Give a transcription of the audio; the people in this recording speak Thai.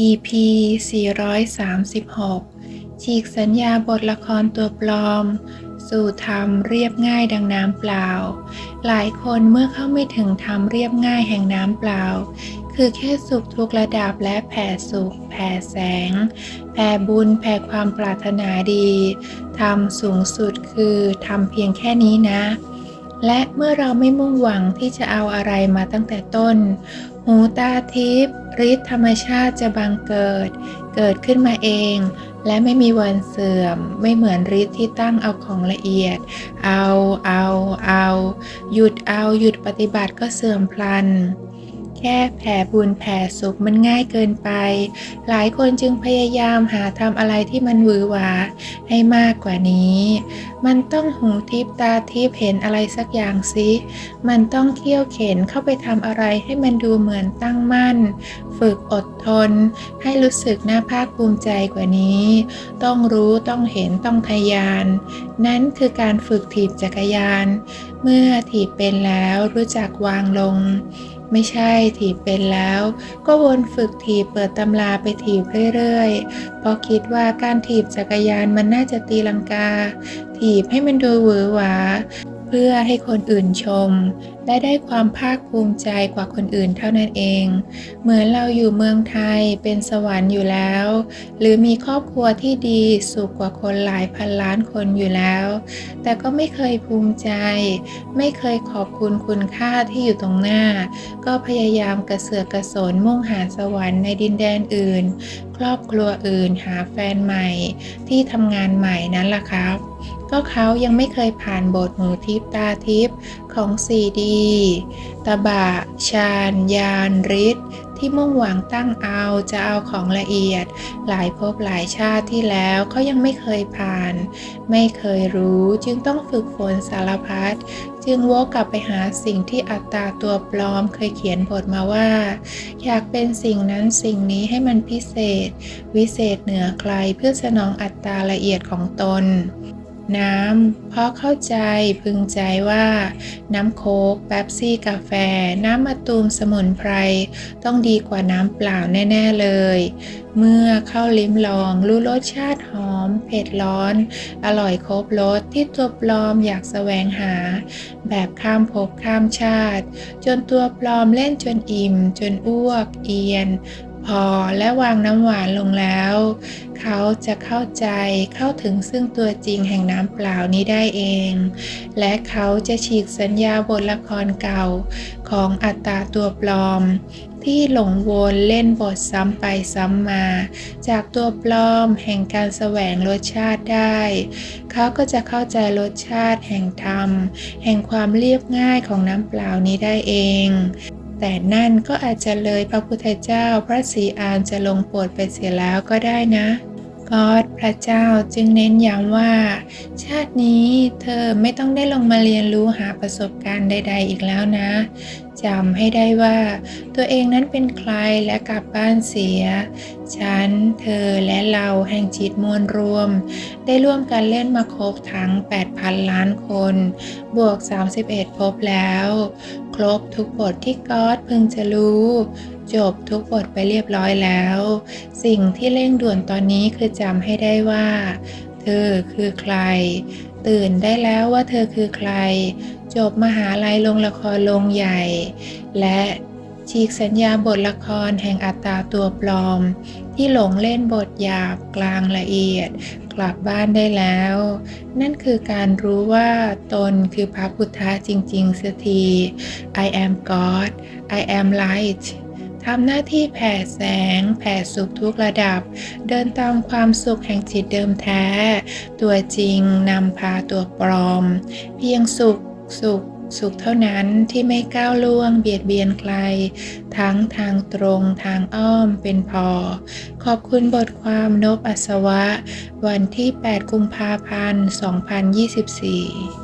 EP 436 ฉีกสัญญาบทละครตัวปลอม สู่ธรรมเรียบง่ายดังน้ำเปล่า หลายคนเมื่อเข้าไม่ถึงธรรมเรียบง่ายแห่งน้ำเปล่า คือแค่สุขทุกระดับและแผ่สุข แผ่แสง แผ่บุญ แผ่ความปรารถนาดี ธรรมสูงสุดคือทำเพียงแค่นี้นะ และเมื่อเราไม่มุ่งหวังที่จะเอาอะไรมาตั้งแต่ต้น หูตาทิพย์ฤทธิ์ธรรมชาติจะบังเกิด เกิดขึ้นมาเอง และไม่มีวันเสื่อม ไม่เหมือนฤทธิ์ที่ตั้งเอาของละเอียด เอาเอาเอา หยุดเอาหยุดปฏิบัติก็เสื่อมพลัน แค่แผ่บุญแผ่สุขมันง่ายเกินไป หลายคนจึงพยายามหาทำอะไรที่มันหวือหวาให้มากกว่านี้ มันต้องหูทิพตาทิพเห็นอะไรสักอย่างสิมันต้องเขี่ยวเข็นเข้าไปทำอะไรให้มันดูเหมือนตั้งมั่น ฝึกอดทน ให้รู้สึกน่าภาคภูมิใจกว่านี้ ต้องรู้ต้องเห็นต้องทะยาน นั่นคือการฝึกถีบจักรยาน เมื่อถีบเป็นแล้วรู้จักวางลง ไม่ใช่ถีบเป็นแล้ว ก็วนฝึกถีบเปิดตำราไปถีบเรื่อยๆเพราะคิดว่าการถีบจักรยานมันน่าจะตีลังกา ถีบให้มันดูหวือหวา พื่อให้คนอื่นชม และได้ความภาคภูมิใจกว่าคนอื่นเท่านั้นเอง เหมือนเราอยู่เมืองไทยเป็นสวรรค์อยู่แล้ว หรือมีครอบครัวที่ดีสุขกว่าคนหลายพันล้านคนอยู่แล้ว แต่ก็ไม่เคยภูมิใจ ไม่เคยขอบคุณคุณค่าที่อยู่ตรงหน้า ก็พยายามกระเสือกกระสนมุ่งหาสวรรค์ในดินแดนอื่น ครอบครัวอื่นหาแฟนใหม่ ที่ทำงานใหม่นั้นล่ะครับ ก็เขายังไม่เคยผ่านบทหูทิพตาทิพของสีดีตบะ ชาญ ยานฤทธิ์ที่มุ่งหวังตั้งเอาจะเอาของละเอียด หลายภพหลายชาติที่แล้วเขายังไม่เคยผ่าน ไม่เคยรู้จึงต้องฝึกฝนสารพัดจึงวกกลับไปหาสิ่งที่อัตตาตัวปลอมเคยเขียนบทมาว่า อยากเป็นสิ่งนั้นสิ่งนี้ให้มันพิเศษ วิเศษเหนือใครเพื่อสนองอัตตาละเอียดของตน น้ำ เพราะเข้าใจพึงใจว่า น้ำโค้กแป๊บซี่กาแฟ น้ำมะตูมสมุนไพร ต้องดีกว่าน้ำเปล่าแน่ ๆ เลย เมื่อเข้าลิ้มลองรู้รสชาติหอม เผ็ดร้อน อร่อยครบรสที่ตัวปลอมอยากแสวงหา แบบข้ามภพข้ามชาติ จนตัวปลอมเล่นจนอิ่ม จนอ้วกเอียน พอและวางน้ำหวานลงแล้ว เขาจะเข้าใจเข้าถึงซึ่งตัวจริงแห่งน้ำเปล่านี้ได้เอง และเขาจะฉีกสัญญาบทละครเก่าของอัตตาตัวปลอม ที่หลงวนเล่นบทซ้ำไปซ้ำมา จากตัวปลอมแห่งการแสวงรสชาติได้ เขาก็จะเข้าใจรสชาติแห่งธรรม แห่งความเรียบง่ายของน้ำเปล่านี้ได้เอง แต่นั่นก็อาจจะเลยพระพุทธเจ้าพระศรีอานจะลงโปรดไปเสียแล้วก็ได้นะก็อดพระเจ้าจึงเน้นย้ำว่า ชาตินี้เธอไม่ต้องได้ลงมาเรียนรู้หาประสบการณ์ใด ๆ อีกแล้วนะจำให้ได้ว่า ตัวเองนั้นเป็นใครและกลับบ้านเสีย ฉัน เธอและเราแห่งจิตมวลรวม ได้ร่วมกันเล่นมาครบทั้ง 8,000 ล้านคน บวก 31 พบแล้ว ครบทุกบทที่ก๊อตพึงจะรู้ จบทุกบทไปเรียบร้อยแล้ว สิ่งที่เร่งด่วนตอนนี้คือจำให้ได้ว่า เธอคือใคร ตื่นได้แล้วว่าเธอคือใคร จบมหาลัยลงละครลงใหญ่ และฉีกสัญญาบทละครแห่งอัตตาตัวปลอม ที่หลงเล่นบทหยาบกลางละเอียด กลับบ้านได้แล้ว นั่นคือการรู้ว่าตนคือพระพุทธะจริงๆเสียที I am God I am light ทำหน้าที่แผ่แสง แผ่สุขทุกระดับ เดินตามความสุขแห่งจิตเดิมแท้ ตัวจริงนำพาตัวปลอม เพียงสุข สุข สุขเท่านั้นที่ไม่ก้าวล่วงเบียดเบียนใคร ทั้งทางตรงทางอ้อมเป็นพอ ขอบคุณบทความนบอัศวะ วันที่ 8 กุมภาพันธ์ 2024